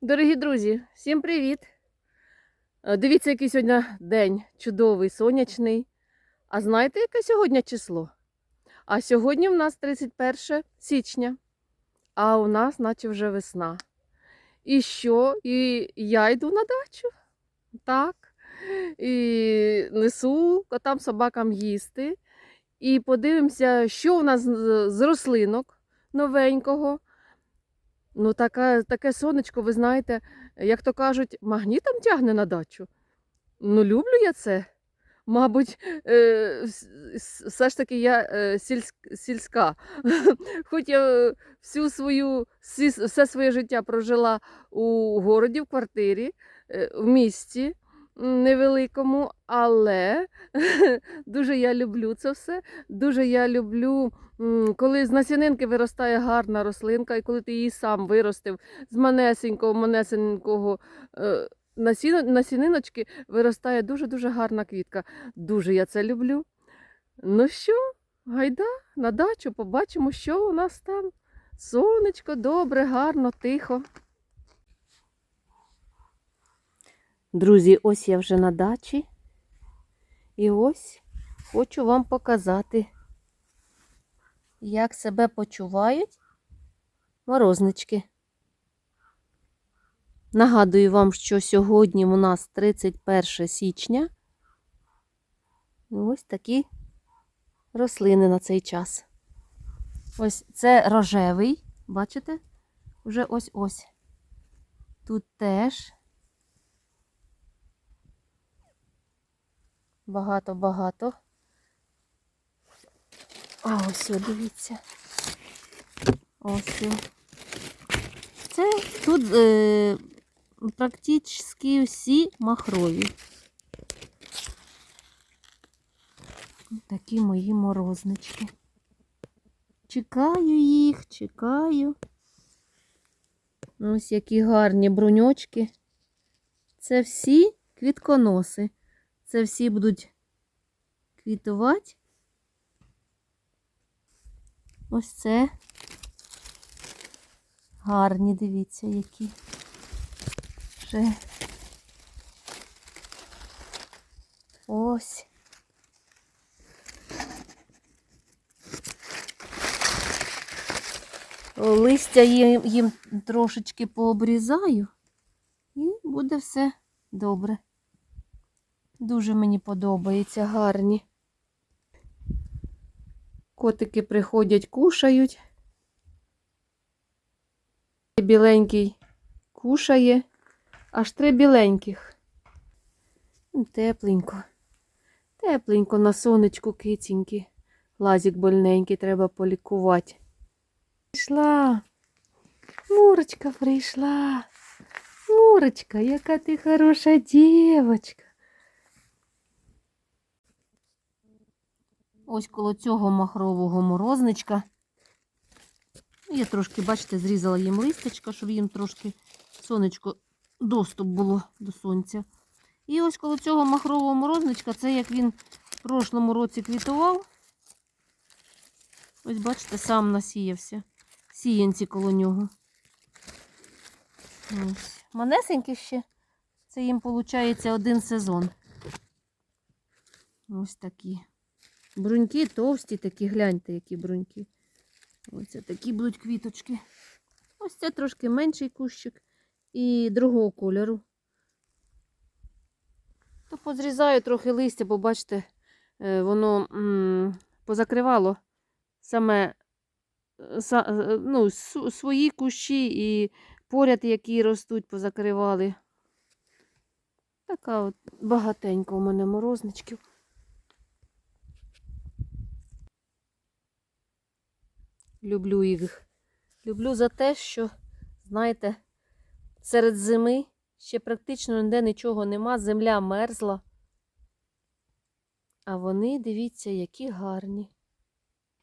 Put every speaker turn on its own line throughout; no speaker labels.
Дорогі друзі, всім привіт! Е, Дивіться, який сьогодні день чудовий, сонячний. А знаєте, яке сьогодні число? А сьогодні в нас 31 січня, а у нас, наче вже весна. І що? І я йду на дачу. Так. І несу котам собакам їсти. І подивимося, що у нас з з рослинок новенького. Ну, таке, таке сонечко, ви знаєте, як то кажуть, магнітом тягне на дачу. Ну, люблю я це. Мабуть, е, все ж таки я е, сільсь, сільська. Хоч я всю свою, все своє життя прожила у городі, в квартирі, е, в місті невеликому, але дуже я люблю це все. Дуже я люблю Коли з насінинки виростає гарна рослинка, і коли ти її сам виростив з манесенького, манесенького е, насіниночки виростає дуже-дуже гарна квітка. Дуже я це люблю. Ну що, гайда на дачу, побачимо, що у нас там. Сонечко, добре, гарно, тихо. Друзі, ось я вже на дачі. І ось хочу вам показати як себе почувають морознички. Нагадую вам, що сьогодні у нас 31 січня. Ось такі рослини на цей час. Ось це рожевий, бачите? Вже ось-ось. Тут теж багато-багато. А ось, дивіться. Ось. Це тут е, практично всі махрові. Такі мої морознички. Чекаю їх, чекаю. Ось які гарні бруньочки. Це всі квітконоси. Це всі будуть квітувати. Ось це гарні, дивіться, які. Вже. Ось. Листя їм, трошечки пообрізаю, і буде все добре. Дуже мені подобається гарні. Котики приходять, кушають. Біленький кушає. Аж три біленьких. Ну, Тепленько. Тепленько на сонечку кицінькі. Лазік больненький, треба полікувати. Прийшла. Мурочка прийшла. Мурочка, яка ти хороша дівочка. Ось коло цього махрового морозничка. Я трошки, бачите, зрізала їм листочка, щоб їм трошки сонечко доступ було до сонця. І ось коло цього махрового морозничка, це як він в прошлому році квітував. Ось, бачите, сам насіявся. Сіянці коло нього. Ось. Манесенькі ще. Це їм, виходить, один сезон. Ось такі. Бруньки товсті такі, гляньте, які бруньки. Ось це такі будуть квіточки. Ось це трошки менший кущик і другого кольору. То позрізаю трохи листя, бо бачите, е, воно позакривало саме е, е, ну, свої кущі і поряд, які ростуть, позакривали. Така от багатенька у мене морозничків. Люблю їх. Люблю за те, що, знаєте, серед зими ще практично ніде нічого нема, земля мерзла. А вони, дивіться, які гарні.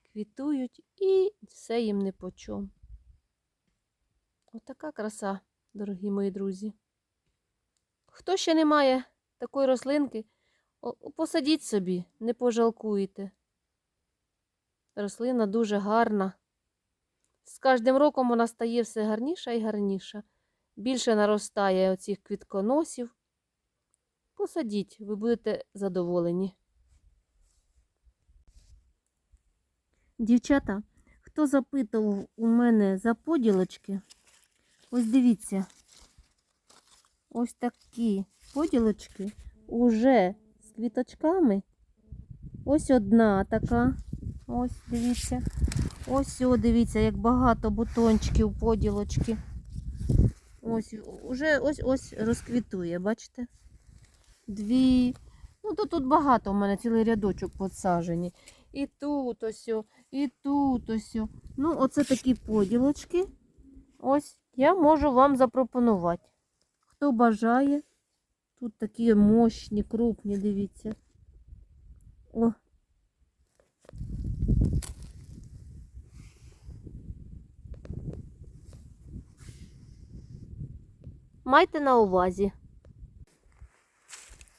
Квітують і все їм не почом. Отака краса, дорогі мої друзі. Хто ще не має такої рослинки, посадіть собі, не пожалкуєте. Рослина дуже гарна. З кожним роком вона стає все гарніша і гарніша. більше наростає оцих квітконосів. Посадіть, ви будете задоволені. Дівчата, хто запитував у мене за поділочки, ось дивіться, ось такі поділочки уже з квіточками. Ось одна така. Ось, дивіться. Ось, о, дивіться, як багато бутончиків, поділочки. Ось, уже ось ось розквітує, бачите? Дві. Ну, то тут багато у мене цілий рядочок посаджені. І тут ось, і тут ось. Ну, оце такі поділочки. Ось я можу вам запропонувати. Хто бажає. Тут такі мощні, крупні, дивіться. О. Майте на увазі.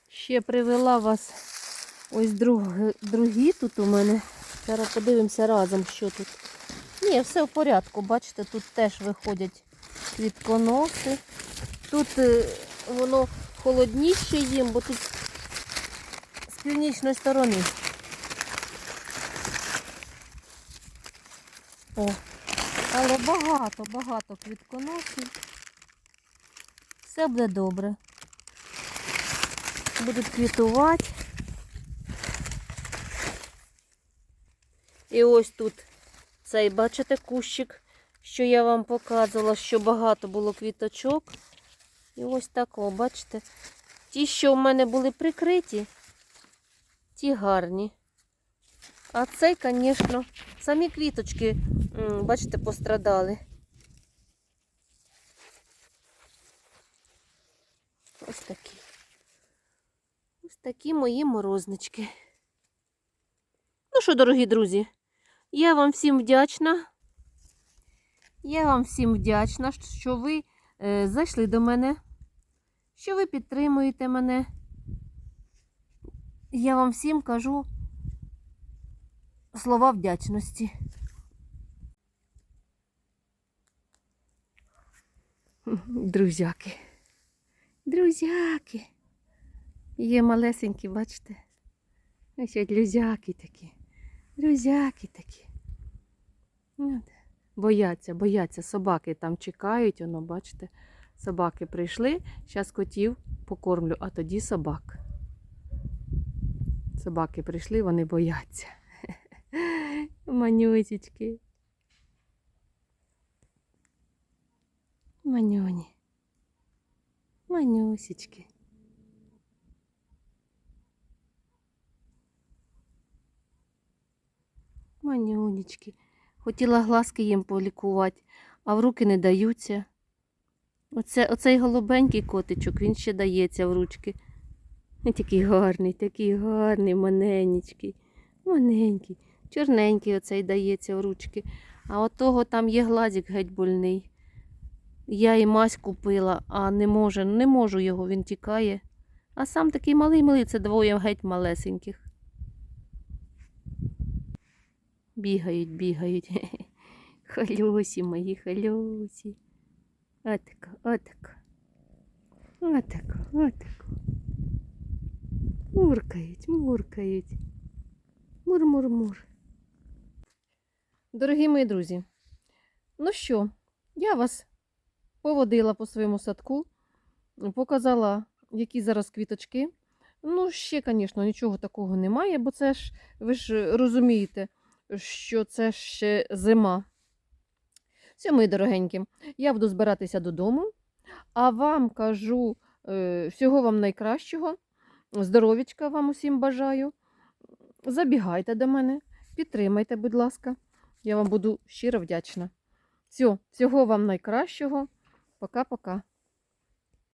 Ще привела вас ось друг, другі тут у мене. Зараз подивимося разом, що тут. Ні, все в порядку. Бачите, тут теж виходять квітконоси. Тут е, воно холодніше їм, бо тут з північної сторони. О, але багато, багато квітконосів. Все буде добре. Будуть квітувати. І ось тут цей, бачите, кущик, що я вам показувала, що багато було квіточок. І ось такого, бачите? Ті, що в мене були прикриті, ті гарні. А цей, звісно, самі квіточки, бачите, пострадали. Ось такі. Ось такі мої морознички. Ну що, дорогі друзі, я вам всім вдячна. Я вам всім вдячна, що ви е, зайшли до мене, що ви підтримуєте мене. Я вам всім кажу слова вдячності. Друзяки. Друзяки. Є малесенькі, бачите? Ось друзяки такі. Друзяки такі. От. Бояться, бояться. Собаки там чекають, воно, бачите. Собаки прийшли, зараз котів покормлю, а тоді собак. Собаки прийшли, вони бояться. Манюсічки. Манюні. Манюсічки. Манюнечки. Хотіла глазки їм полікувати, а в руки не даються. Оце, оцей голубенький котичок, він ще дається в ручки. Він такий гарний, такий гарний, маненький, маненький, чорненький оцей дається в ручки. А от того там є глазик геть больний. Я і мазь купила, а не може, не можу його, він тікає. А сам такий малий малий, це двоє геть малесеньких. Бігають, бігають. Халюсі мої, халюсі. Отако, отако. Отако, отако. Муркають, муркають. Мур-мур-мур. Дорогі мої друзі, ну що, я вас поводила по своєму садку, показала, які зараз квіточки. Ну, ще, звісно, нічого такого немає, бо це ж, ви ж розумієте, що це ще зима. Все, мої дорогенькі, я буду збиратися додому, а вам кажу е, всього вам найкращого. Здоровічка вам усім бажаю. Забігайте до мене, підтримайте, будь ласка. Я вам буду щиро вдячна. Все, всього вам найкращого. Пока-пока.